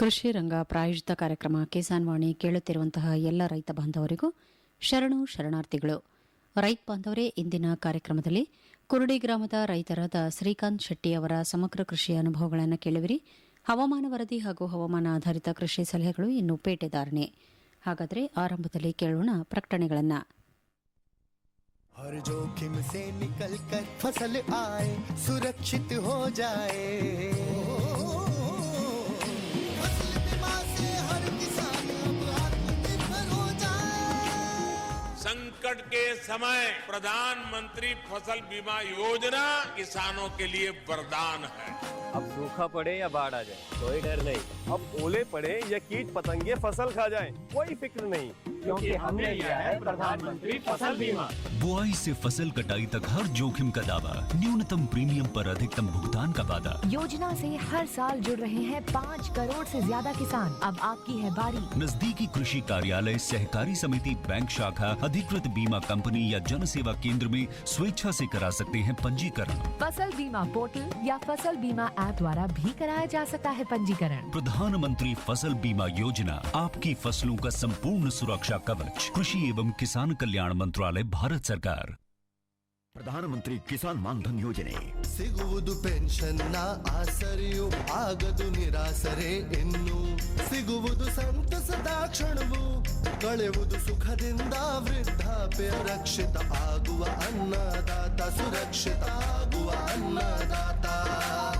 ಕೃಷಿ ರಂಗ ಪ್ರಾಯೋಜಿತ ಕಾರ್ಯಕ್ರಮ ಕಿಸಾನ್ ವಾಣಿ ಕೇಳುತ್ತಿರುವಂತಹ ಎಲ್ಲ ರೈತ ಬಾಂಧವರಿಗೂ ಶರಣು ಶರಣಾರ್ಥಿಗಳು ರೈತ ಬಾಂಧವರೇ ಇಂದಿನ ಕಾರ್ಯಕ್ರಮದಲ್ಲಿ ಕುರುಡಿ ಗ್ರಾಮದ ರೈತರಾದ ಶ್ರೀಕಾಂತ್ ಶೆಟ್ಟಿ ಅವರ ಸಮಗ್ರ ಕೃಷಿ ಅನುಭವಗಳನ್ನು ಕೇಳುವಿರಿ ಹವಾಮಾನ ವರದಿ ಹಾಗೂ ಹವಾಮಾನ ಆಧಾರಿತ ಕೃಷಿ ಸಲಹೆಗಳು ಇನ್ನು ಪೇಟೆದಾರಣೆ ಹಾಗಾದರೆ ಆರಂಭದಲ್ಲಿ ಕೇಳೋಣ ಪ್ರಕಟಣೆಗಳನ್ನು हर जोखिम से निकल कर फसल आए सुरक्षित हो जाए संकट के समय प्रधानमंत्री फ़सल बीमा योजना किसानों के लिए वरदान है। अब सूखा पड़े या बाढ़ आ जाए, कोई डर नहीं। अब ओले पड़े या कीट पतंगे फ़सल खा जाए कोई फ़िक्र नहीं। क्योंकि हमने लिया है प्रधानमंत्री फ़सल बीमा। बुआई से फ़सल कटाई तक हर जोखिम का दावा न्यूनतम प्रीमियम पर अधिकतम भुगतान का वादा। योजना से हर साल जुड़ रहे हैं पाँच करोड़ से ज़्यादा किसान। अब आपकी है बारी। नजदीकी कृषि कार्यालय सहकारी समिति बैंक शाखा अधिकृत बीमा कंपनी या जन सेवा केंद्र में स्वेच्छा से करा सकते हैं पंजीकरण। फ़सल बीमा पोर्टल या फ़सल बीमा ऐप द्वारा भी कराया जा सकता है पंजीकरण। प्रधानमंत्री फसल बीमा योजना आपकी फसलों का संपूर्ण सुरक्षा कवच कृषि एवं किसान कल्याण मंत्रालय भारत सरकार ಪ್ರಧಾನಮಂತ್ರಿ ಕಿಸಾನ್ ಮಾನ್ಧನ್ ಯೋಜನೆ ಸಿಗುವುದು ಪೆನ್ಷನ್ನ ಆಸರೆಯು ಆಗದು ನಿರಾಸರೆ ಇನ್ನು ಸಿಗುವುದು ಸಂತಸದ ಕ್ಷಣವು ಕಳೆಯುವುದು ಸುಖದಿಂದ ವೃದ್ಧಾಪ್ಯ ರಕ್ಷಿತ ಆಗುವ ಅನ್ನದಾತ ಸುರಕ್ಷಿತ ಆಗುವ ಅನ್ನದಾತ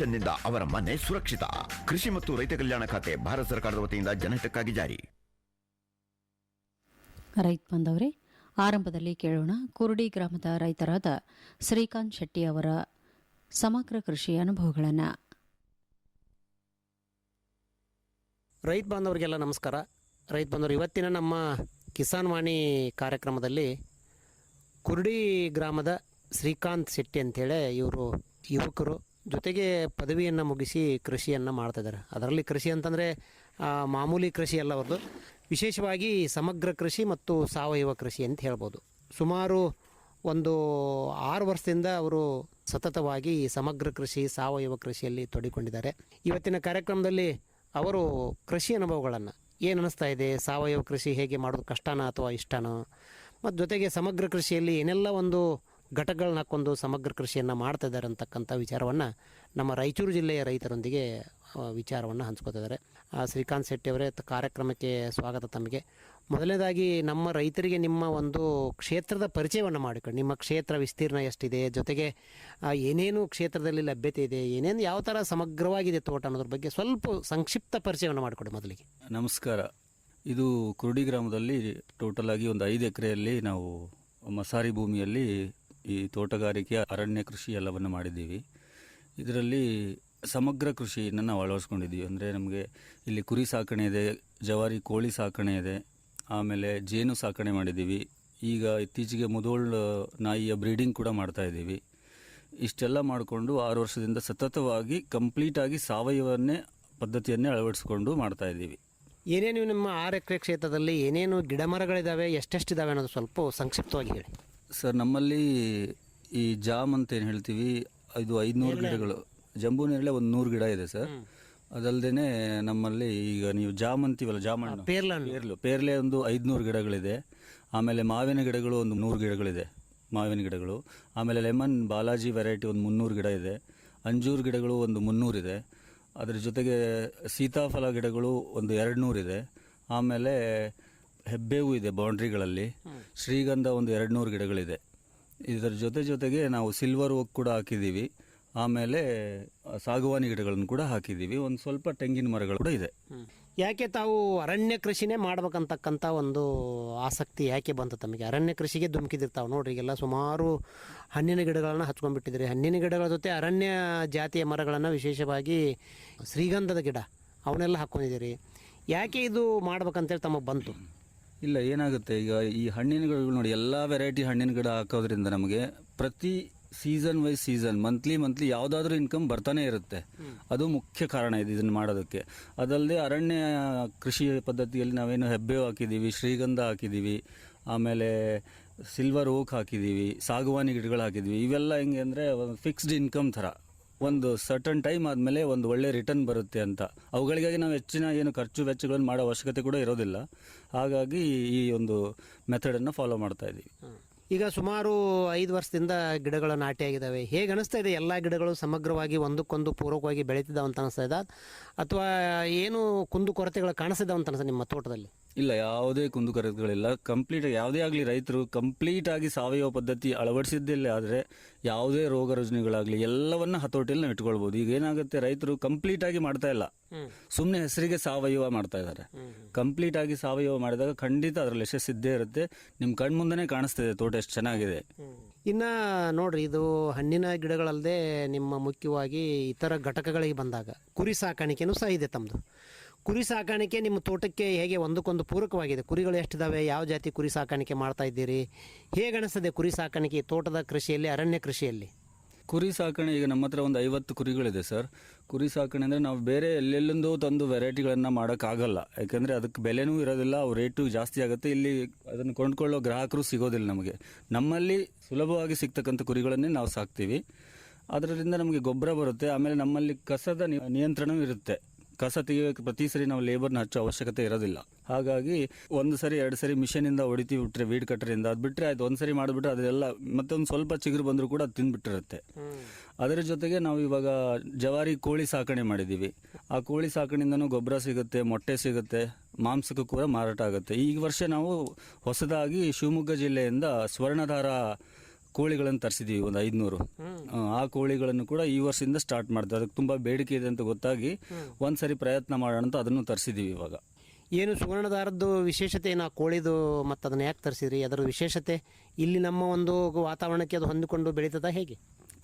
ಪೆನ್ಷನ್ನಿಂದ ಅವರ ಮನೆ ಸುರಕ್ಷಿತ. ಕೃಷಿ ಮತ್ತು ರೈತ ಕಲ್ಯಾಣ ಖಾತೆ ಭಾರತ ಸರ್ಕಾರದ ವತಿಯಿಂದ ಜನಹಿತಕ್ಕಾಗಿ ಜಾರಿ. ರೈತ ಬಂದವರೇ ಆರಂಭದಲ್ಲಿ ಕೇಳೋಣ. ಕುರುಡಿ ಗ್ರಾಮದ ರೈತರಾದ ಶ್ರೀಕಾಂತ್ ಶೆಟ್ಟಿ ಅವರ ಸಮಗ್ರ ಕೃಷಿ ಅನುಭವಗಳನ್ನು. ರೈತ ಬಾಂಧವರಿಗೆಲ್ಲ ನಮಸ್ಕಾರ. ರೈತ ಬಾಂಧವರು ಇವತ್ತಿನ ನಮ್ಮ ಕಿಸಾನ್ ವಾಣಿ ಕಾರ್ಯಕ್ರಮದಲ್ಲಿ ಕುರುಡಿ ಗ್ರಾಮದ ಶ್ರೀಕಾಂತ್ ಶೆಟ್ಟಿ ಅಂತೇಳಿ ಇವರು ಯುವಕರು ಜೊತೆಗೆ ಪದವಿಯನ್ನು ಮುಗಿಸಿ ಕೃಷಿಯನ್ನು ಮಾಡ್ತಿದ್ದಾರೆ ಅದರಲ್ಲಿ ಕೃಷಿ ಅಂತಂದರೆ ಮಾಮೂಲಿ ಕೃಷಿ ಅಲ್ಲ ಅವ್ರದ್ದು ವಿಶೇಷವಾಗಿ ಸಮಗ್ರ ಕೃಷಿ ಮತ್ತು ಸಾವಯವ ಕೃಷಿ ಅಂತ ಹೇಳ್ಬೋದು. ಸುಮಾರು ಒಂದು ಆರು ವರ್ಷದಿಂದ ಅವರು ಸತತವಾಗಿ ಸಮಗ್ರ ಕೃಷಿ, ಸಾವಯವ ಕೃಷಿಯಲ್ಲಿ ತೊಡಿಕೊಂಡಿದ್ದಾರೆ ಇವತ್ತಿನ ಕಾರ್ಯಕ್ರಮದಲ್ಲಿ ಅವರು ಕೃಷಿ ಅನುಭವಗಳನ್ನು ಏನು ಅನ್ನಿಸ್ತಾ ಇದೆ, ಸಾವಯವ ಕೃಷಿ ಹೇಗೆ ಮಾಡೋದು ಕಷ್ಟನಾ ಅಥವಾ ಇಷ್ಟನೋ, ಮತ್ತು ಜೊತೆಗೆ ಸಮಗ್ರ ಕೃಷಿಯಲ್ಲಿ ಏನೆಲ್ಲ ಒಂದು ಘಟಕಗಳನ್ನ ಹಾಕ್ಕೊಂಡು ಸಮಗ್ರ ಕೃಷಿಯನ್ನು ಮಾಡ್ತಾ ಇದ್ದಾರೆ ಅಂತಕ್ಕಂಥ ವಿಚಾರವನ್ನು ನಮ್ಮ ರಾಯಚೂರು ಜಿಲ್ಲೆಯ ರೈತರೊಂದಿಗೆ ವಿಚಾರವನ್ನು ಹಂಚ್ಕೋತಿದ್ದಾರೆ. ಶ್ರೀಕಾಂತ್ ಶೆಟ್ಟಿ ಅವರೇ ಕಾರ್ಯಕ್ರಮಕ್ಕೆ ಸ್ವಾಗತ ತಮಗೆ. ಮೊದಲನೇದಾಗಿ ನಮ್ಮ ರೈತರಿಗೆ ನಿಮ್ಮ ಒಂದು ಕ್ಷೇತ್ರದ ಪರಿಚಯವನ್ನು ಮಾಡಿಕೊಂಡು ನಿಮ್ಮ ಕ್ಷೇತ್ರ ವಿಸ್ತೀರ್ಣ ಎಷ್ಟಿದೆ, ಜೊತೆಗೆ ಏನೇನು ಕ್ಷೇತ್ರದಲ್ಲಿ ಲಭ್ಯತೆ ಇದೆ, ಏನೇನು ಯಾವ ಥರ ಸಮಗ್ರವಾಗಿದೆ ತೋಟ ಅನ್ನೋದ್ರ ಬಗ್ಗೆ ಸ್ವಲ್ಪ ಸಂಕ್ಷಿಪ್ತ ಪರಿಚಯವನ್ನು ಮಾಡಿಕೊಡಿ ಮೊದಲಿಗೆ. ನಮಸ್ಕಾರ. ಇದು ಕುರುಡಿ ಗ್ರಾಮದಲ್ಲಿ ಟೋಟಲ್ ಆಗಿ ಒಂದು ಐದು ಎಕರೆಯಲ್ಲಿ ನಾವು ಮಸಾರಿ ಭೂಮಿಯಲ್ಲಿ ಈ ತೋಟಗಾರಿಕೆ ಅರಣ್ಯ ಕೃಷಿ ಎಲ್ಲವನ್ನು ಮಾಡಿದ್ದೀವಿ. ಇದರಲ್ಲಿ ಸಮಗ್ರ ಕೃಷಿಯನ್ನು ನಾವು ಅಳವಡಿಸ್ಕೊಂಡಿದ್ದೀವಿ. ಅಂದರೆ ನಮಗೆ ಇಲ್ಲಿ ಕುರಿ ಸಾಕಣೆ ಇದೆ, ಜವಾರಿ ಕೋಳಿ ಸಾಕಣೆ ಇದೆ, ಆಮೇಲೆ ಜೇನು ಸಾಕಣೆ ಮಾಡಿದ್ದೀವಿ. ಈಗ ಇತ್ತೀಚೆಗೆ ಮುದೋಳ್ ನಾಯಿಯ ಬ್ರೀಡಿಂಗ್ ಕೂಡ ಮಾಡ್ತಾ ಇದ್ದೀವಿ. ಇಷ್ಟೆಲ್ಲ ಮಾಡಿಕೊಂಡು ಆರು ವರ್ಷದಿಂದ ಸತತವಾಗಿ ಕಂಪ್ಲೀಟಾಗಿ ಸಾವಯವನ್ನೇ, ಪದ್ಧತಿಯನ್ನೇ ಅಳವಡಿಸ್ಕೊಂಡು ಮಾಡ್ತಾ ಇದ್ದೀವಿ. ಏನೇನು ನಿಮ್ಮ ಆರು ಎಕರೆ ಕ್ಷೇತ್ರದಲ್ಲಿ ಏನೇನು ಗಿಡ ಮರಗಳಿದ್ದಾವೆ ಎಷ್ಟೆಷ್ಟಿದ್ದಾವೆ ಅನ್ನೋದು ಸ್ವಲ್ಪ ಸಂಕ್ಷಿಪ್ತವಾಗಿ ಹೇಳಿ. ಸರ್ ನಮ್ಮಲ್ಲಿ ಈ ಜಾಮ್ ಅಂತ ಏನು ಹೇಳ್ತೀವಿ ಇದು ಐದುನೂರು ಗಿಡಗಳು. ಜಂಬೂ ನೇರಳೆ ಒಂದು ನೂರು ಗಿಡ ಇದೆ ಸರ್. ಅದಲ್ಲದೆ ನಮ್ಮಲ್ಲಿ ಈಗ ನೀವು ಜಾಮ್ ಅಂತೀವಲ್ಲ ಜಾಮಣ್ಣು ಪೇರ್ಲ ಪೇರ್ಲು. ಪೇರ್ಲೆ ಒಂದು ಐದುನೂರು ಗಿಡಗಳಿದೆ. ಆಮೇಲೆ ಮಾವಿನ ಗಿಡಗಳು ಒಂದು ನೂರು ಗಿಡಗಳಿದೆ. ಮಾವಿನ ಗಿಡಗಳು. ಆಮೇಲೆ ಲೆಮನ್ ಬಾಲಾಜಿ ವೆರೈಟಿ ಒಂದು ಮುನ್ನೂರು ಗಿಡ ಇದೆ. ಅಂಜೂರು ಗಿಡಗಳು ಒಂದು ಮುನ್ನೂರಿದೆ ಅದರ ಜೊತೆಗೆ ಸೀತಾಫಲ ಗಿಡಗಳು ಒಂದು ಎರಡು ನೂರಿದೆ ಆಮೇಲೆ ಹೆಬ್ಬೇವು ಇದೆ ಬೌಂಡ್ರಿಗಳಲ್ಲಿ. ಶ್ರೀಗಂಧ ಒಂದು ಎರಡು ನೂರು ಗಿಡಗಳಿದೆ. ಇದರ ಜೊತೆ ಜೊತೆಗೆ ನಾವು ಸಿಲ್ವರ್ ಓಕ್ ಕೂಡ ಹಾಕಿದ್ದೀವಿ. ಆಮೇಲೆ ಸಾಗುವಾನಿ ಗಿಡಗಳನ್ನು ಕೂಡ ಹಾಕಿದ್ದೀವಿ. ಒಂದು ಸ್ವಲ್ಪ ತೆಂಗಿನ ಮರಗಳು ಕೂಡ ಇದೆ. ಯಾಕೆ ತಾವು ಅರಣ್ಯ ಕೃಷಿನೇ ಮಾಡ್ಬೇಕಂತಕ್ಕಂಥ ಒಂದು ಆಸಕ್ತಿ ಯಾಕೆ ಬಂತು ತಮಗೆ? ಅರಣ್ಯ ಕೃಷಿಗೆ ಧುಮುಕಿದಿರ್ತಾವೆ ನೋಡ್ರಿ ಈಗೆಲ್ಲ ಸುಮಾರು ಹಣ್ಣಿನ ಗಿಡಗಳನ್ನು ಹಚ್ಕೊಂಡ್ಬಿಟ್ಟಿದ್ರಿ ಹಣ್ಣಿನ ಗಿಡಗಳ ಜೊತೆ ಅರಣ್ಯ ಜಾತಿಯ ಮರಗಳನ್ನು ವಿಶೇಷವಾಗಿ ಶ್ರೀಗಂಧದ ಗಿಡ ಅವನ್ನೆಲ್ಲ ಹಾಕ್ಕೊಂಡಿದ್ದೀರಿ. ಯಾಕೆ ಇದು ಮಾಡ್ಬೇಕಂತೇಳಿ ತಮಗೆ ಬಂತು? ಇಲ್ಲ ಏನಾಗುತ್ತೆ? ಈಗ ಈ ಹಣ್ಣಿನ ಗಿಡಗಳು ನೋಡಿ ಎಲ್ಲ ವೆರೈಟಿ ಹಣ್ಣಿನ ಗಿಡ ಹಾಕೋದ್ರಿಂದ ನಮಗೆ ಪ್ರತಿ season wise season monthly monthly ಯಾವುದಾದ್ರೂ ಇನ್ಕಮ್ ಬರ್ತಾನೆ ಇರುತ್ತೆ. ಅದು ಮುಖ್ಯ ಕಾರಣ ಇದೆ ಇದನ್ನು ಮಾಡೋದಕ್ಕೆ. ಅದಲ್ಲದೆ ಅರಣ್ಯ ಕೃಷಿ ಪದ್ಧತಿಯಲ್ಲಿ ನಾವೇನು ಹೆಬ್ಬೆ ಹಾಕಿದ್ದೀವಿ ಶ್ರೀಗಂಧ ಹಾಕಿದ್ದೀವಿ ಆಮೇಲೆ ಸಿಲ್ವರ್ ಓಕ್ ಹಾಕಿದ್ದೀವಿ ಸಾಗುವಾನಿ ಗಿಡಗಳು ಹಾಕಿದ್ದೀವಿ ಇವೆಲ್ಲ ಹೆಂಗೆ ಅಂದರೆ ಫಿಕ್ಸ್ಡ್ ಇನ್ಕಮ್ ಥರ. ಒಂದು ಸರ್ಟನ್ ಟೈಮ್ ಆದಮೇಲೆ ಒಂದು ಒಳ್ಳೆ ರಿಟರ್ನ್ ಬರುತ್ತೆ ಅಂತ. ಅವುಗಳಿಗಾಗಿ ನಾವು ಹೆಚ್ಚಿನ ಏನು ಖರ್ಚು ವೆಚ್ಚಗಳನ್ನು ಮಾಡೋ ಅವಶ್ಯಕತೆ ಕೂಡ ಇರೋದಿಲ್ಲ. ಹಾಗಾಗಿ ಈ ಒಂದು ಮೆಥಡನ್ನು ಫಾಲೋ ಮಾಡ್ತಾ ಇದ್ದೀವಿ. ಈಗ ಸುಮಾರು ಐದು ವರ್ಷದಿಂದ ಗಿಡಗಳು ನಾಟಿ ಆಗಿದ್ದಾವೆ. ಹೇಗೆ ಅನಿಸ್ತಾ ಇದೆ? ಎಲ್ಲ ಗಿಡಗಳು ಸಮಗ್ರವಾಗಿ ಒಂದಕ್ಕೊಂದು ಪೂರಕವಾಗಿ ಬೆಳೀತಿದ್ದಾವೆ ಅಂತ ಅನಿಸ್ತಾ ಇದೆ. ಅಥವಾ ಏನು ಕುಂದು ಕೊರತೆಗಳು ಕಾಣಿಸ್ತಿದ್ದಾವೆ ಅಂತ ನಿಮ್ಮ ತೋಟದಲ್ಲಿ? ಇಲ್ಲ ಯಾವುದೇ ಕುಂದುಕೊರತೆಗಳಿಲ್ಲ. ಕಂಪ್ಲೀಟ್ ಯಾವುದೇ ಆಗಲಿ ರೈತರು ಕಂಪ್ಲೀಟ್ ಆಗಿ ಸಾವಯವ ಪದ್ಧತಿ ಅಳವಡಿಸಿದ್ದಿಲ್ಲ ಆದರೆ ಯಾವುದೇ ರೋಗ ರುಜಿನಗಳಾಗಲಿ ಎಲ್ಲವನ್ನ ಹತೋಟಿಯಲ್ಲಿ ನಾವು ಇಟ್ಕೊಳ್ಬೋದು. ಈಗ ಏನಾಗುತ್ತೆ ರೈತರು ಕಂಪ್ಲೀಟ್ ಆಗಿ ಮಾಡ್ತಾ ಇಲ್ಲ. ಸುಮ್ಮನೆ ಹೆಸರಿಗೆ ಸಾವಯವ ಮಾಡ್ತಾ ಇದ್ದಾರೆ ಕಂಪ್ಲೀಟ್ ಆಗಿ ಸಾವಯವ ಮಾಡಿದಾಗ ಖಂಡಿತ ಅದರಲ್ಲಿ ಯಶಸ್ಸಿದ್ದೇ ಇರುತ್ತೆ. ನಿಮ್ಮ ಕಣ್ಮುಂದನೇ ಕಾಣಿಸ್ತಿದೆ ತೋಟ ಎಷ್ಟು ಚೆನ್ನಾಗಿದೆ. ಇನ್ನ ನೋಡ್ರಿ ಇದು ಹಣ್ಣಿನ ಗಿಡಗಳಲ್ಲದೆ ನಿಮ್ಮ ಮುಖ್ಯವಾಗಿ ಇತರ ಘಟಕಗಳಿಗೆ ಬಂದಾಗ ಕುರಿ ಸಾಕಾಣಿಕೆನೂ ಸಹ ಇದೆ ತಮ್ಮದು ಕುರಿ ಸಾಕಾಣಿಕೆ ನಿಮ್ಮ ತೋಟಕ್ಕೆ ಹೇಗೆ ಒಂದಕ್ಕೊಂದು ಪೂರಕವಾಗಿದೆ? ಕುರಿಗಳು ಎಷ್ಟಿದಾವೆ? ಯಾವ ಜಾತಿ ಕುರಿ ಸಾಕಾಣಿಕೆ ಮಾಡ್ತಾ ಇದ್ದೀರಿ? ಹೇಗೆ ಅನಿಸ್ತದೆ ಕುರಿ ಸಾಕಾಣಿಕೆ ತೋಟದ ಕೃಷಿಯಲ್ಲಿ, ಅರಣ್ಯ ಕೃಷಿಯಲ್ಲಿ? ಕುರಿ ಸಾಕಣೆ, ಈಗ ನಮ್ಮ ಹತ್ರ ಒಂದು ಐವತ್ತು ಕುರಿಗಳಿದೆ ಸರ್. ಕುರಿ ಸಾಕಣೆ ಅಂದರೆ ನಾವು ಬೇರೆ ಎಲ್ಲೆಲ್ಲೊಂದು ತಂದು ವೆರೈಟಿಗಳನ್ನು ಮಾಡೋಕ್ಕಾಗಲ್ಲ. ಯಾಕೆಂದರೆ ಅದಕ್ಕೆ ಬೆಲೆನೂ ಇರೋದಿಲ್ಲ, ಅವು ರೇಟು ಜಾಸ್ತಿ ಆಗುತ್ತೆ. ಇಲ್ಲಿ ಅದನ್ನು ಕೊಂಡ್ಕೊಳ್ಳೋ ಗ್ರಾಹಕರು ಸಿಗೋದಿಲ್ಲ ನಮಗೆ. ನಮ್ಮಲ್ಲಿ ಸುಲಭವಾಗಿ ಸಿಗ್ತಕ್ಕಂಥ ಕುರಿಗಳನ್ನೇ ನಾವು ಸಾಕ್ತೀವಿ. ಅದರಿಂದ ನಮಗೆ ಗೊಬ್ಬರ ಬರುತ್ತೆ. ಆಮೇಲೆ ನಮ್ಮಲ್ಲಿ ಕಸದ ನಿಯಂತ್ರಣವೂ ಇರುತ್ತೆ. ಕಸ ತೆಗೆಯೋಕ್ಕೆ ಪ್ರತಿ ಸರಿ ನಾವು ಲೇಬರ್ನ ಹಚ್ಚೋ ಅವಶ್ಯಕತೆ ಇರೋದಿಲ್ಲ. ಹಾಗಾಗಿ ಒಂದು ಸರಿ ಎರಡು ಸರಿ ಮಿಷನಿಂದ ಹೊಡಿತೀವಿ ಬಿಟ್ಟರೆ ವೀಡ್ ಕಟ್ಟರಿಂದ ಅದು ಬಿಟ್ಟರೆ ಆಯ್ತು ಒಂದು ಸರಿ ಮಾಡಿಬಿಟ್ರೆ ಅದೆಲ್ಲ ಮತ್ತೊಂದು ಸ್ವಲ್ಪ ಚಿಗುರು ಬಂದರೂ ಕೂಡ ಅದು ತಿಂದ್ಬಿಟ್ಟಿರುತ್ತೆ ಅದರ ಜೊತೆಗೆ ನಾವು ಇವಾಗ ಜವಾರಿ ಕೋಳಿ ಸಾಕಣೆ ಮಾಡಿದ್ದೀವಿ ಆ ಕೋಳಿ ಸಾಕಣೆಯಿಂದನೂ ಗೊಬ್ಬರ ಸಿಗುತ್ತೆ ಮೊಟ್ಟೆ ಸಿಗುತ್ತೆ ಮಾಂಸಕ್ಕೂ ಕೂಡ ಮಾರಾಟ ಆಗುತ್ತೆ. ಈ ವರ್ಷ ನಾವು ಹೊಸದಾಗಿ ಶಿವಮೊಗ್ಗ ಜಿಲ್ಲೆಯಿಂದ ಸ್ವರ್ಣಧಾರ ಕೋಳಿಗಳನ್ನು ತರಿಸಿದ್ದೀವಿ ಒಂದು ಐದುನೂರು. ಆ ಕೋಳಿಗಳನ್ನು ಕೂಡ ಈ ವರ್ಷದಿಂದ ಸ್ಟಾರ್ಟ್ ಮಾಡ್ತೀವಿ ಅದಕ್ಕೆ ತುಂಬ ಬೇಡಿಕೆ ಇದೆ ಅಂತ ಗೊತ್ತಾಗಿ ಒಂದ್ಸರಿ ಪ್ರಯತ್ನ ಮಾಡೋಣ ಅಂತ ಅದನ್ನು ತರಿಸಿದ್ದೀವಿ ಇವಾಗ. ಏನು ಸುವರ್ಣದಾರದ್ದು ವಿಶೇಷತೆ ಏನು ಆ ಕೋಳಿದು ಮತ್ತು ಅದನ್ನು ಯಾಕೆ ತರಿಸಿದ್ರಿ? ಅದರ ವಿಶೇಷತೆ ಇಲ್ಲಿ ನಮ್ಮ ಒಂದು ವಾತಾವರಣಕ್ಕೆ ಅದು ಹೊಂದಿಕೊಂಡು ಬೆಳೀತದ ಹೇಗೆ?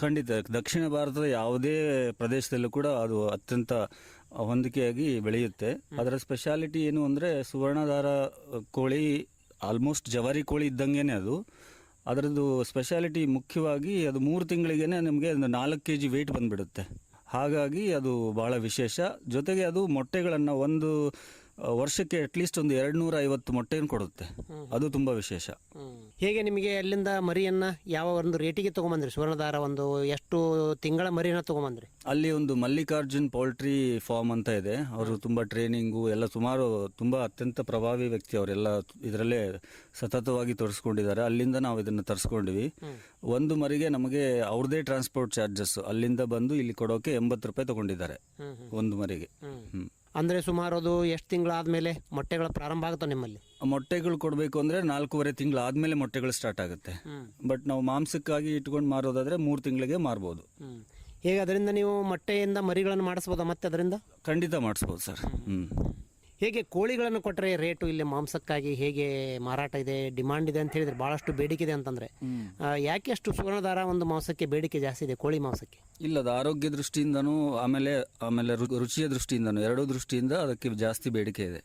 ಖಂಡಿತ. ದಕ್ಷಿಣ ಭಾರತದ ಯಾವುದೇ ಪ್ರದೇಶದಲ್ಲೂ ಕೂಡ ಅದು ಅತ್ಯಂತ ಹೊಂದಿಕೆಯಾಗಿ ಬೆಳೆಯುತ್ತೆ. ಅದರ ಸ್ಪೆಷಾಲಿಟಿ ಏನು ಅಂದರೆ ಸುವರ್ಣಧಾರ ಕೋಳಿ ಆಲ್ಮೋಸ್ಟ್ ಜವಾರಿ ಕೋಳಿ ಇದ್ದಂಗೆ ಅದು. ಅದರದ್ದು ಸ್ಪೆಷಾಲಿಟಿ ಮುಖ್ಯವಾಗಿ ಅದು ಮೂರು ತಿಂಗಳಿಗೆ ನಿಮಗೆ ಒಂದು ನಾಲ್ಕು ಕೆ ಜಿ ವೆಯ್ಟ್ ಬಂದ್ಬಿಡುತ್ತೆ. ಹಾಗಾಗಿ ಅದು ಭಾಳ ವಿಶೇಷ. ಜೊತೆಗೆ ಅದು ಮೊಟ್ಟೆಗಳನ್ನು ಒಂದು ವರ್ಷಕ್ಕೆ ಅಟ್ಲೀಸ್ಟ್ ಒಂದು ಎರಡು ನೂರ ಐವತ್ತು ಮೊಟ್ಟೆಯನ್ನು ಕೊಡುತ್ತೆ. ಅದು ತುಂಬ ವಿಶೇಷ. ಹೇಗೆ ನಿಮಗೆ ಅಲ್ಲಿಂದ ಮರಿಯನ್ನ ಯಾವ ಒಂದು ರೇಟಿಗೆ ತಗೊಂಬಂದ್ರಿ? ಸುವರ್ಣದಾರ ಒಂದು ಎಷ್ಟು ತಿಂಗಳ ಮರಿಯನ್ನ ತಗೊಂಬಂದ್ರಿ? ಅಲ್ಲಿ ಒಂದು ಮಲ್ಲಿಕಾರ್ಜುನ್ ಪೌಲ್ಟ್ರಿ ಫಾರ್ಮ್ ಅಂತ ಇದೆ. ಅವರು ತುಂಬ ಟ್ರೈನಿಂಗು ಎಲ್ಲ ಸುಮಾರು ತುಂಬ ಅತ್ಯಂತ ಪ್ರಭಾವಿ ವ್ಯಕ್ತಿ ಅವರೆಲ್ಲ ಇದರಲ್ಲೇ ಸತತವಾಗಿ ತೋರಿಸ್ಕೊಂಡಿದ್ದಾರೆ. ಅಲ್ಲಿಂದ ನಾವು ಇದನ್ನು ತರಿಸ್ಕೊಂಡ್ವಿ. ಒಂದು ಮರಿಗೆ ನಮಗೆ ಅವ್ರದೇ ಟ್ರಾನ್ಸ್ಪೋರ್ಟ್ ಚಾರ್ಜಸ್ ಅಲ್ಲಿಂದ ಬಂದು ಇಲ್ಲಿ ಕೊಡೋಕೆ ಎಂಬತ್ತು ರೂಪಾಯಿ ತಗೊಂಡಿದ್ದಾರೆ. ಒಂದು ಮರಿಗೆ. ಹ್ಮ್. ಅಂದರೆ ಸುಮಾರು ಅದು ಎಷ್ಟು ತಿಂಗಳಾದಮೇಲೆ ಮೊಟ್ಟೆಗಳ ಪ್ರಾರಂಭ ಆಗುತ್ತೆ ನಿಮ್ಮಲ್ಲಿ? ಮೊಟ್ಟೆಗಳು ಕೊಡಬೇಕು ಅಂದರೆ ನಾಲ್ಕೂವರೆ ತಿಂಗಳು ಆದಮೇಲೆ ಮೊಟ್ಟೆಗಳು ಸ್ಟಾರ್ಟ್ ಆಗುತ್ತೆ. ಬಟ್ ನಾವು ಮಾಂಸಕ್ಕಾಗಿ ಇಟ್ಕೊಂಡು ಮಾರೋದಾದ್ರೆ ಮೂರು ತಿಂಗಳಿಗೆ ಮಾರ್ಬೋದು. ಹೇಗೆ ಅದರಿಂದ ನೀವು ಮೊಟ್ಟೆಯಿಂದ ಮರಿಗಳನ್ನು ಮಾಡಿಸ್ಬೋದಾ ಮತ್ತೆ ಅದರಿಂದ? ಖಂಡಿತ ಮಾಡಿಸ್ಬೋದು ಸರ್. ಹ್ಞೂ ಹೇಗೆ ಕೋಳಿಗಳನ್ನು ಕೊಟ್ಟರೆ ರೇಟು ಇಲ್ಲಿ ಮಾಂಸಕ್ಕಾಗಿ ಹೇಗೆ ಮಾರಾಟ ಇದೆ ಡಿಮಾಂಡ್ ಇದೆ ಅಂತ ಹೇಳಿದ್ರೆ ಭಾಳಷ್ಟು ಬೇಡಿಕೆ ಇದೆ ಅಂತಂದರೆ ಯಾಕೆ ಅಷ್ಟು ಸುವರ್ಣದಾರ ಒಂದು ಮಾಂಸಕ್ಕೆ ಬೇಡಿಕೆ ಜಾಸ್ತಿ ಇದೆ ಕೋಳಿ ಮಾಂಸಕ್ಕೆ? ಇಲ್ಲದ ಆರೋಗ್ಯ ದೃಷ್ಟಿಯಿಂದನೂ ಆಮೇಲೆ ಆಮೇಲೆ ರುಚಿಯ ದೃಷ್ಟಿಯಿಂದನೂ ಎರಡೂ ದೃಷ್ಟಿಯಿಂದ ಅದಕ್ಕೆ ಜಾಸ್ತಿ ಬೇಡಿಕೆ ಇದೆ.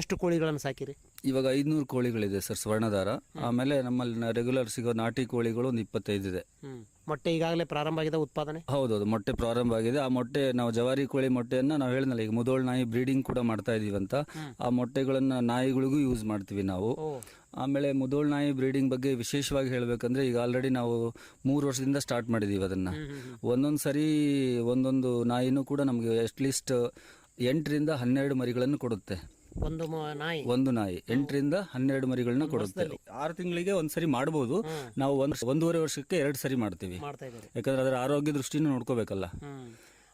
ಎಷ್ಟು ಕೋಳಿಗಳನ್ನು ಸಾಕಿರಿ? ಇವಾಗ ಐದ್ನೂರು ಕೋಳಿಗಳಿದೆ ಸರ್ ಸ್ವರ್ಣಧಾರ ಆಮೇಲೆ ನಮ್ಮಲ್ಲಿ ರೆಗ್ಯುಲರ್ ಸಿಗೋ ನಾಟಿ ಕೋಳಿಗಳು ಒಂದು ಇಪ್ಪತ್ತೈದು ಇದೆ. ಮೊಟ್ಟೆ ಈಗಾಗಲೇ ಪ್ರಾರಂಭ ಆಗಿದೆ ಉತ್ಪಾದನೆ? ಹೌದೌದು ಮೊಟ್ಟೆ ಪ್ರಾರಂಭ ಆಗಿದೆ. ಆ ಮೊಟ್ಟೆ ನಾವು ಜವಾರಿ ಕೋಳಿ ಮೊಟ್ಟೆಯನ್ನ ನಾವು ಹೇಳಿದ್ನಲ್ಲ ಈಗ ಮುದೋಳ್ ನಾಯಿ ಬ್ರೀಡಿಂಗ್ ಕೂಡ ಮಾಡ್ತಾ ಇದೀವಿ ಅಂತ. ಆ ಮೊಟ್ಟೆಗಳನ್ನು ನಾಯಿಗಳಿಗೂ ಯೂಸ್ ಮಾಡ್ತೀವಿ ನಾವು. ಆಮೇಲೆ ಮುದೋಳ್ ನಾಯಿ ಬ್ರೀಡಿಂಗ್ ಬಗ್ಗೆ ವಿಶೇಷವಾಗಿ ಹೇಳಬೇಕಂದ್ರೆ ಈಗ ಆಲ್ರೆಡಿ ನಾವು ಮೂರು ವರ್ಷದಿಂದ ಸ್ಟಾರ್ಟ್ ಮಾಡಿದೀವಿ ಅದನ್ನ. ಒಂದೊಂದು ಸರಿ ಒಂದೊಂದು ನಾಯಿನೂ ಕೂಡ ನಮಗೆ ಅಟ್ಲೀಸ್ಟ್ ಎಂಟರಿಂದ ಹನ್ನೆರಡು ಮರಿಗಳನ್ನು ಕೊಡುತ್ತೆ. ಒಂದು ಮ- ನಾಯಿ. ಒಂದು ನಾಯಿ. ಎಂಟರಿಂದ ಹನ್ನೆರಡು ಮರಿಗಳನ್ನ ಕೊಡುತ್ತೆ. ಆರು ತಿಂಗಳಿಗೆ ಒಂದ್ಸರಿ ಮಾಡಬಹುದು ನಾವು ಒಂದ್ ಒಂದೂವರೆ ವರ್ಷಕ್ಕೆ ಎರಡು ಸರಿ ಮಾಡ್ತೀವಿ. ಮಾಡ್ತಾ ಇದ್ದಾರೆ. ಯಾಕಂದ್ರೆ ಅದರ ಆರೋಗ್ಯ ದೃಷ್ಟಿನೂ ನೋಡ್ಕೋಬೇಕಲ್ಲ.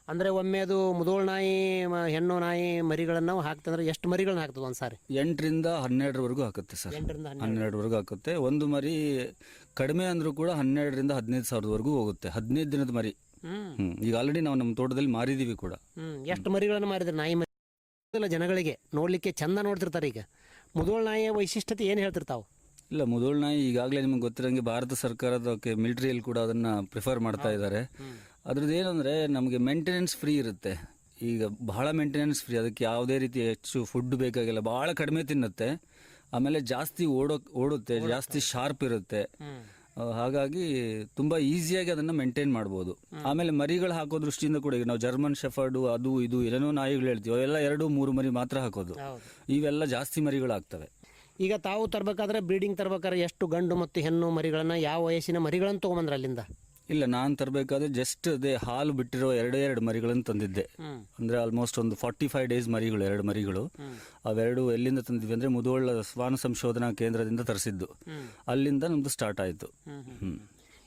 ಅಂದ್ರೆ ಒಮ್ಮೆ ಅದು ಮುದೋಳ್ ನಾಯಿ ಮ- ಹೆಣ್ಣು ನಾಯಿ ಮರಿಗಳನ್ನ ಹಾಕ್ತಂದ್ರೆ ಎಷ್ಟು ಮರಿಗಳನ್ನ ಹಾಕ್ತದೆ ಒಂದ್ಸಾರಿ? ಎಂಟರಿಂದ ಹನ್ನೆರಡರವರೆಗೂ ಹಾಕುತ್ತೆ ಸರ್. ಎಂಟರಿಂದ ಹನ್ನೆರಡು. ಹನ್ನೆರಡವರೆಗೂ ಹಾಕುತ್ತೆ. ಒಂದು ಮರಿ ಕಡಿಮೆ ಅಂದ್ರೂ ಕೂಡ ಹನ್ನೆರಡರಿಂದ ಹದಿನೈದು ಸಾವಿರದವರೆಗೂ ಹೋಗುತ್ತೆ. ಹದಿನೈದು ದಿನದ ಮರಿ. ಹ್ಮ್. ಹ್ಮ್. ಈಗ ಆಲ್ರೆಡಿ ನಾವು ನಮ್ಮ ತೋಟದಲ್ಲಿ ಮಾರಿದೀವಿ ಕೂಡ. ಹ್ಮ್. ಎಷ್ಟು ಮರಿಗಳನ್ನ ಮಾರಿದ್ರೆ ನಾಯಿ ಮರಿ? ಜನಗಳಿಗೆ ನೋಡಲಿಕ್ಕೆ ಚಂದ ನೋಡ್ತಿರ್ತಾರೆ ಈಗ. ಮುದೋಳ್ ನಾಯಿಯ ವೈಶಿಷ್ಟ್ಯತೆ ಏನು ಹೇಳ್ತಿರ್ತಾವೆ? ಇಲ್ಲ ಮುದೋಳ್ ನಾಯಿ ಈಗಾಗಲೇ ನಿಮಗೆ ಗೊತ್ತಿರೋಂಗೆ ಭಾರತ ಸರ್ಕಾರದ ಮಿಲಿಟರಿಯಲ್ಲಿ ಕೂಡ ಅದನ್ನ ಪ್ರಿಫರ್ ಮಾಡ್ತಾ ಇದ್ದಾರೆ ಅದ್ರದ್ದು ಏನಂದರೆ ನಮಗೆ ಮೇಂಟೆನೆನ್ಸ್ ಫ್ರೀ ಇರುತ್ತೆ. ಈಗ ಬಹಳ ಮೇಂಟೆನೆನ್ಸ್ ಫ್ರೀ ಅದಕ್ಕೆ ಯಾವುದೇ ರೀತಿ ಹೆಚ್ಚು ಫುಡ್ ಬೇಕಾಗಿಲ್ಲ ಭಾಳ ಕಡಿಮೆ ತಿನ್ನುತ್ತೆ. ಆಮೇಲೆ ಜಾಸ್ತಿ ಓಡೋ ಓಡುತ್ತೆ ಜಾಸ್ತಿ ಶಾರ್ಪ್ ಇರುತ್ತೆ. ಹಾಗಾಗಿ ತುಂಬಾ ಈಸಿಯಾಗಿ ಅದನ್ನ ಮೇಂಟೈನ್ ಮಾಡ್ಬೋದು. ಆಮೇಲೆ ಮರಿಗಳು ಹಾಕೋ ದೃಷ್ಟಿಯಿಂದ ಕೂಡ ಈಗ ನಾವು ಜರ್ಮನ್ ಶೆಫರ್ಡು ಅದು ಇದು ಏನೇನೋ ನಾಯಿಗಳು ಹೇಳ್ತೀವಿ ಅವೆಲ್ಲ ಎರಡು ಮೂರು ಮರಿ ಮಾತ್ರ ಹಾಕೋದು. ಇವೆಲ್ಲ ಜಾಸ್ತಿ ಮರಿಗಳು ಆಗ್ತವೆ. ಈಗ ತಾವು ತರಬೇಕಾದ್ರೆ ಬ್ರೀಡಿಂಗ್ ತರಬೇಕಾದ್ರೆ ಎಷ್ಟು ಗಂಡು ಮತ್ತು ಹೆಣ್ಣು ಮರಿಗಳನ್ನ ಯಾವ ವಯಸ್ಸಿನ ಮರಿಗಳನ್ನು ತೊಗೊಂಬಂದ್ರ ಅಲ್ಲಿಂದ? ಇಲ್ಲ ನಾನು ತರಬೇಕಾದ್ರೆ ಜಸ್ಟ್ ಅದೇ ಹಾಲು ಬಿಟ್ಟಿರೋ ಎರಡೇ ಎರಡು ಮರಿಗಳನ್ನು ತಂದಿದ್ದೆ. ಅಂದ್ರೆ ಆಲ್ಮೋಸ್ಟ್ ಒಂದು ಫಾರ್ಟಿ ಫೈವ್ ಡೇಸ್ ಮರಿಗಳು ಎರಡು ಮರಿಗಳು. ಅವೆರಡು ಎಲ್ಲಿಂದ ತಂದಿದ್ವಿ ಅಂದ್ರೆ ಮುದುವಳ್ಳ ಸ್ವಾನ ಸಂಶೋಧನಾ ಕೇಂದ್ರದಿಂದ ತರಿಸಿದ್ದು. ಅಲ್ಲಿಂದ ನಮ್ದು ಸ್ಟಾರ್ಟ್ ಆಯ್ತು. ಹ್ಮ್.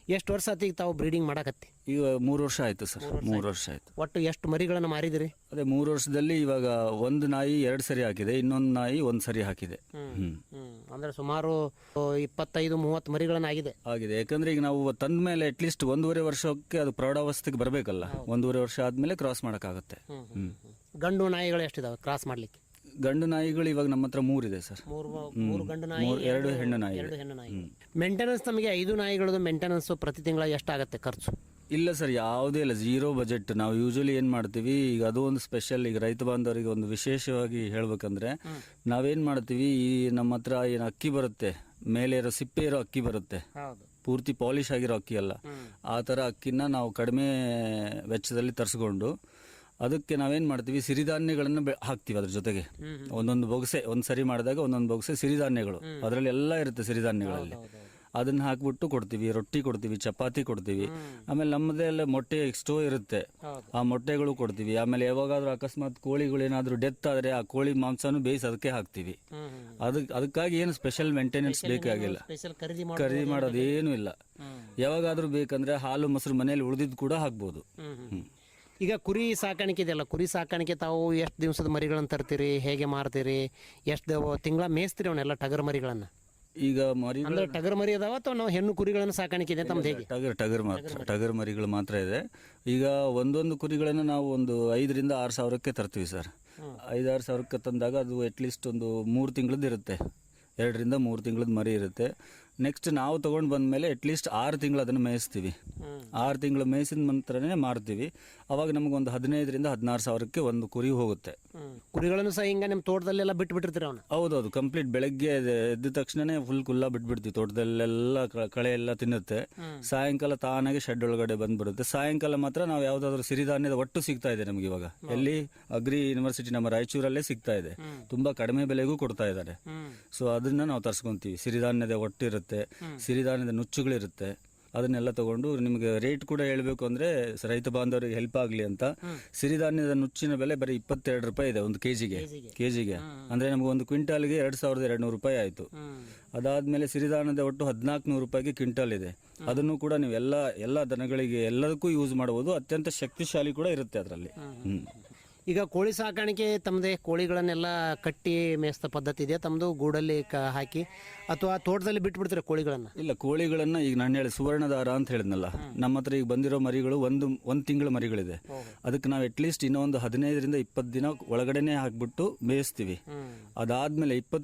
ಎಷ್ಟು ವರ್ಷ ಆತಿಗೆ ಈಗ ತಾವು ಬ್ರೀಡಿಂಗ್ ಮಾಡಕತ್ತಿ? ಈಗ ಮೂರು ವರ್ಷ ಆಯ್ತು ಸರ್ ಮೂರು ವರ್ಷ ಆಯ್ತು. ಒಟ್ಟು ಎಷ್ಟು ಮರಿಗಳನ್ನ ಮಾರಿದಿರಿ? ಅದೇ ಮೂರು ವರ್ಷದಲ್ಲಿ ಇವಾಗ ಒಂದು ನಾಯಿ ಎರಡು ಸರಿ ಹಾಕಿದೆ ಇನ್ನೊಂದು ನಾಯಿ ಒಂದು ಸರಿ ಹಾಕಿದೆ. ಹ್ಮ್ ಅಂದ್ರೆ ಸುಮಾರು ಇಪ್ಪತ್ತೈದು ಮೂವತ್ತು ಮರಿಗಳನ್ನ ಆಗಿದೆ. ಆಗಿದೆ. ಯಾಕಂದ್ರೆ ಈಗ ನಾವು ತಂದ ಮೇಲೆ ಅಟ್ಲೀಸ್ಟ್ ಒಂದೂವರೆ ವರ್ಷಕ್ಕೆ ಅದು ಪ್ರೌಢಾವಸ್ಥೆಗೆ ಬರಬೇಕಲ್ಲ ಒಂದೂವರೆ ವರ್ಷ ಆದ್ಮೇಲೆ ಕ್ರಾಸ್ ಮಾಡೋಕ್ಕಾಗುತ್ತೆ. ಹ್ಮ್ ಗಂಡು ನಾಯಿಗಳು ಎಷ್ಟಿದಾವೆ ಕ್ರಾಸ್ ಮಾಡ್ಲಿಕ್ಕೆ? ಗಂಡು ನಾಯಿಗಳು ಇವಾಗ ನಮ್ಮ ಹತ್ರ ಮೂರಿದೆ ಸರ್. ಮೂರು ಹ್ಮ್. ಮೂರು ಗಂಡು ನಾಯಿ ಮೂರು- ಎರಡು ಹೆಣ್ಣು ನಾಯಿ. ಎರಡು ಹೆಣ್ಣು ನಾಯಿ. ಹ್ಮ್. ಮೇಂಟೆನೆನ್ಸ್ ನಮಗೆ ಐದು ನಾಯಿಗಳದ್ದು ಮೇಂಟೆನೆನ್ಸ್ ಪ್ರತಿ ತಿಂಗಳ ಎಷ್ಟಾಗತ್ತೆ ಖರ್ಚು? ಇಲ್ಲ ಸರ್ ಯಾವುದೇ ಇಲ್ಲ. ಜೀರೋ ಬಜೆಟ್ ನಾವು ಯೂಶಲಿ ಏನ್ ಮಾಡ್ತೀವಿ ಈಗ ಅದು ಒಂದು ಸ್ಪೆಷಲ್ ಈಗ ರೈತ ಬಾಂಧವರಿಗೆ ಒಂದು ವಿಶೇಷವಾಗಿ ಹೇಳ್ಬೇಕಂದ್ರೆ ನಾವೇನ್ ಮಾಡ್ತೀವಿ ಈ ನಮ್ಮ ಹತ್ರ ಏನು ಅಕ್ಕಿ ಬರುತ್ತೆ ಮೇಲೆ ಇರೋ ಸಿಪ್ಪೆ ಇರೋ ಅಕ್ಕಿ ಬರುತ್ತೆ. ಹೌದು. ಪೂರ್ತಿ ಪಾಲಿಶ್ ಆಗಿರೋ ಅಕ್ಕಿ ಅಲ್ಲ. ಆ ಥರ ಅಕ್ಕಿನ ನಾವು ಕಡಿಮೆ ವೆಚ್ಚದಲ್ಲಿ ತರಿಸ್ಕೊಂಡು ಅದಕ್ಕೆ ನಾವೇನ್ ಮಾಡ್ತೀವಿ? ಸಿರಿಧಾನ್ಯಗಳನ್ನು ಹಾಕ್ತೀವಿ ಅದ್ರ ಜೊತೆಗೆ. ಒಂದೊಂದು ಬೊಗಸೆ ಒಂದ್ ಸರಿ ಮಾಡಿದಾಗ ಒಂದೊಂದು ಬೊಗಸೆ ಸಿರಿಧಾನ್ಯಗಳು. ಅದರಲ್ಲಿ ಎಲ್ಲ ಇರುತ್ತೆ ಸಿರಿಧಾನ್ಯಗಳಲ್ಲಿ. ಅದನ್ನ ಹಾಕ್ಬಿಟ್ಟು ಕೊಡ್ತೀವಿ ರೊಟ್ಟಿ ಕೊಡ್ತೀವಿ ಚಪಾತಿ ಕೊಡ್ತೀವಿ. ಆಮೇಲೆ ನಮ್ಮದೇ ಎಲ್ಲ ಮೊಟ್ಟೆ ಎಕ್ಸ್ಟೋ ಇರುತ್ತೆ. ಆ ಮೊಟ್ಟೆಗಳು ಕೊಡ್ತೀವಿ. ಆಮೇಲೆ ಯಾವಾಗಾದ್ರೂ ಅಕಸ್ಮಾತ್ ಕೋಳಿಗಳು ಏನಾದರೂ ಡೆತ್ ಆದ್ರೆ ಆ ಕೋಳಿ ಮಾಂಸನು ಬೇಯಿಸಿ ಅದಕ್ಕೆ ಹಾಕ್ತೀವಿ. ಅದಕ್ಕೆ ಅದಕ್ಕಾಗಿ ಏನು ಸ್ಪೆಷಲ್ ಮೇಂಟೆನೆನ್ಸ್ ಬೇಕಾಗಿಲ್ಲ. ಖರೀದಿ ಖರೀದಿ ಮಾಡೋದೇನು ಇಲ್ಲ. ಯಾವಾಗಾದ್ರೂ ಬೇಕಂದ್ರೆ ಹಾಲು ಮೊಸರು ಮನೆಯಲ್ಲಿ ಉಳಿದಿದ್ದು ಕೂಡ ಹಾಕ್ಬೋದು. ಹ್ಮ್. ಈಗ ಕುರಿ ಸಾಕಾಣಿಕೆ ಇದೆಯಲ್ಲ ಕುರಿ ಸಾಕಾಣಿಕೆ ತಾವು ಎಷ್ಟು ದಿವಸದ ಮರಿಗಳನ್ನು ತರ್ತೀರಿ ಹೇಗೆ ಮಾರ್ತೀರಿ ಎಷ್ಟು ತಿಂಗಳ ಮೇಯಿಸ್ತೀರಿ ಅವನ್ನೆಲ್ಲ ಟಗರ್ ಮರಿಗಳನ್ನು? ಈಗ ಮರಿ ಅಂದ್ರೆ ಟಗರ್ ಮರಿ ಅದಾವ ಅಥವಾ ನಾವು ಹೆಣ್ಣು ಕುರಿಗಳನ್ನು ಸಾಕಾಣಿಕೆ ಇದೆ ತಮ್ದು ಹೇಗೆ? ಟಗರ್ ಟಗರ್ ಮಾತ್ರ ಟಗರ್ ಮರಿಗಳು ಮಾತ್ರ ಇದೆ. ಈಗ ಒಂದೊಂದು ಕುರಿಗಳನ್ನು ನಾವು ಒಂದು ಐದರಿಂದ ಆರು ಸಾವಿರಕ್ಕೆ ತರ್ತೀವಿ ಸರ್. ಐದಾರು ಸಾವಿರಕ್ಕೆ ತಂದಾಗ ಅದು ಅಟ್ಲೀಸ್ಟ್ ಒಂದು ಮೂರು ತಿಂಗಳದ್ದು ಇರುತ್ತೆ. ಎರಡರಿಂದ ಮೂರು ತಿಂಗಳದ ಮರಿ ಇರುತ್ತೆ. ನೆಕ್ಸ್ಟ್ ನಾವು ತೊಗೊಂಡು ಬಂದಮೇಲೆ ಅಟ್ಲೀಸ್ಟ್ ಆರು ತಿಂಗಳು ಅದನ್ನು ಮೇಯಿಸ್ತೀವಿ. ಆರು ತಿಂಗಳು ಮೇಸಿನ ನಂತರನೇ ಮಾರ್ತೀವಿ. ಅವಾಗ ನಮಗೊಂದು ಹದಿನೈದರಿಂದ ಹದಿನಾರು ಸಾವಿರಕ್ಕೆ ಒಂದು ಕುರಿ ಹೋಗುತ್ತೆ. ಕುರಿಗಳನ್ನು ಸಹ ಹಿಂಗ ನಿಮ್ಮ ತೋಟದಲ್ಲೆಲ್ಲ ಬಿಟ್ಟು ಬಿಟ್ಟಿರ್ತೀರ ಅವನು? ಹೌದೌದು ಕಂಪ್ಲೀಟ್ ಬೆಳಗ್ಗೆ ಎದ್ದ- ತಕ್ಷಣನೇ ಫುಲ್ ಕುಲ್ಲ ಬಿಟ್ಬಿಡ್ತೀವಿ. ತೋಟದಲ್ಲೆಲ್ಲ ಕ- ಕಳೆ ಎಲ್ಲ ತಿನ್ನುತ್ತೆ. ಸಾಯಂಕಾಲ ತಾನಾಗೆ ಶೆಡ್ ಒಳಗಡೆ ಬಂದ್ಬಿಡುತ್ತೆ. ಸಾಯಂಕಾಲ ಮಾತ್ರ ನಾವು ಯಾವ್ದಾದ್ರು ಸಿರಿಧಾನ್ಯದ ಒಟ್ಟು ಸಿಗ್ತಾ ಇದೆ ನಮ್ಗೆ ಇವಾಗ. ಎಲ್ಲಿ? ಅಗ್ರಿ ಯೂನಿವರ್ಸಿಟಿ ನಮ್ಮ ರಾಯಚೂರಲ್ಲೇ ಸಿಗ್ತಾ ಇದೆ. ತುಂಬಾ ಕಡಿಮೆ ಬೆಲೆಗೂ ಕೊಡ್ತಾ ಇದ್ದಾರೆ. ಸೊ ಅದನ್ನ ನಾವು ತರ್ಸ್ಕೊಂತೀವಿ. ಸಿರಿಧಾನ್ಯದ ಒಟ್ಟು ಇರುತ್ತೆ ಸಿರಿಧಾನ್ಯದ ನುಚ್ಚುಗಳಿರುತ್ತೆ. ಅದನ್ನೆಲ್ಲ ತಗೊಂಡು ನಿಮಗೆ ರೇಟ್ ಕೂಡ ಹೇಳಬೇಕು ಅಂದ್ರೆ ರೈತ ಬಾಂಧವರಿಗೆ ಹೆಲ್ಪ್ ಆಗಲಿ ಅಂತ. ಸಿರಿಧಾನ್ಯದ ನುಚ್ಚಿನ ಬೆಲೆ ಬರೀ ಇಪ್ಪತ್ತೆರಡು ರೂಪಾಯಿ ಇದೆ ಒಂದು ಕೆಜಿಗೆ. ಕೆಜಿಗೆ. ಅಂದ್ರೆ ನಮಗೆ ಒಂದು ಕ್ವಿಂಟಾಲ್ಗೆ ಎರಡ್ ಸಾವಿರದ ಎರಡು ನೂರು ರೂಪಾಯಿ ಆಯ್ತು. ಅದಾದ್ಮೇಲೆ ಸಿರಿಧಾನ್ಯದ ಒಟ್ಟು ಹದಿನಾಲ್ಕು ನೂರು ರೂಪಾಯಿಗೆ ಕ್ವಿಂಟಾಲ್ ಇದೆ. ಅದನ್ನು ಕೂಡ ನೀವು ಎಲ್ಲ ಎಲ್ಲ ದನಗಳಿಗೆ ಎಲ್ಲದಕ್ಕೂ ಯೂಸ್ ಮಾಡಬಹುದು. ಅತ್ಯಂತ ಶಕ್ತಿಶಾಲಿ ಕೂಡ ಇರುತ್ತೆ ಅದರಲ್ಲಿ. ಹ್ಮ್. ಈಗ ಕೋಳಿ ಸಾಕಾಣಿಕೆ ತಮ್ಮದೇ ಕೋಳಿಗಳನ್ನೆಲ್ಲ ಕಟ್ಟಿ ಮೇಯಿಸ್ತ ಪದ್ಧತಿ ಇದೆಯಾ ತಮ್ಮದು ಗೂಡಲ್ಲಿ ಕ ಹಾಕಿ ಅಥವಾ ತೋಟದಲ್ಲಿ ಬಿಟ್ಬಿಡ್ತೀರಾ ಕೋಳಿಗಳನ್ನು? ಇಲ್ಲ ಕೋಳಿಗಳನ್ನ ಈಗ ನಾನು ಹೇಳಿ ಸುವರ್ಣದಾರ ಅಂತ ಹೇಳಿದ್ನಲ್ಲ. ನಮ್ಮ ಹತ್ರ ಈಗ ಬಂದಿರೋ ಮರಿಗಳು ಒಂದು ಒಂದು ತಿಂಗಳ ಮರಿಗಳಿದೆ. ಅದಕ್ಕೆ ನಾವು ಅಟ್ಲೀಸ್ಟ್ ಇನ್ನೊಂದು ಹದಿನೈದರಿಂದ ಇಪ್ಪತ್ತು ದಿನ ಒಳಗಡೆನೆ ಹಾಕ್ಬಿಟ್ಟು ಮೇಯಿಸ್ತೀವಿ. ಅದಾದ್ಮೇಲೆ ಇಪ್ಪತ್ತು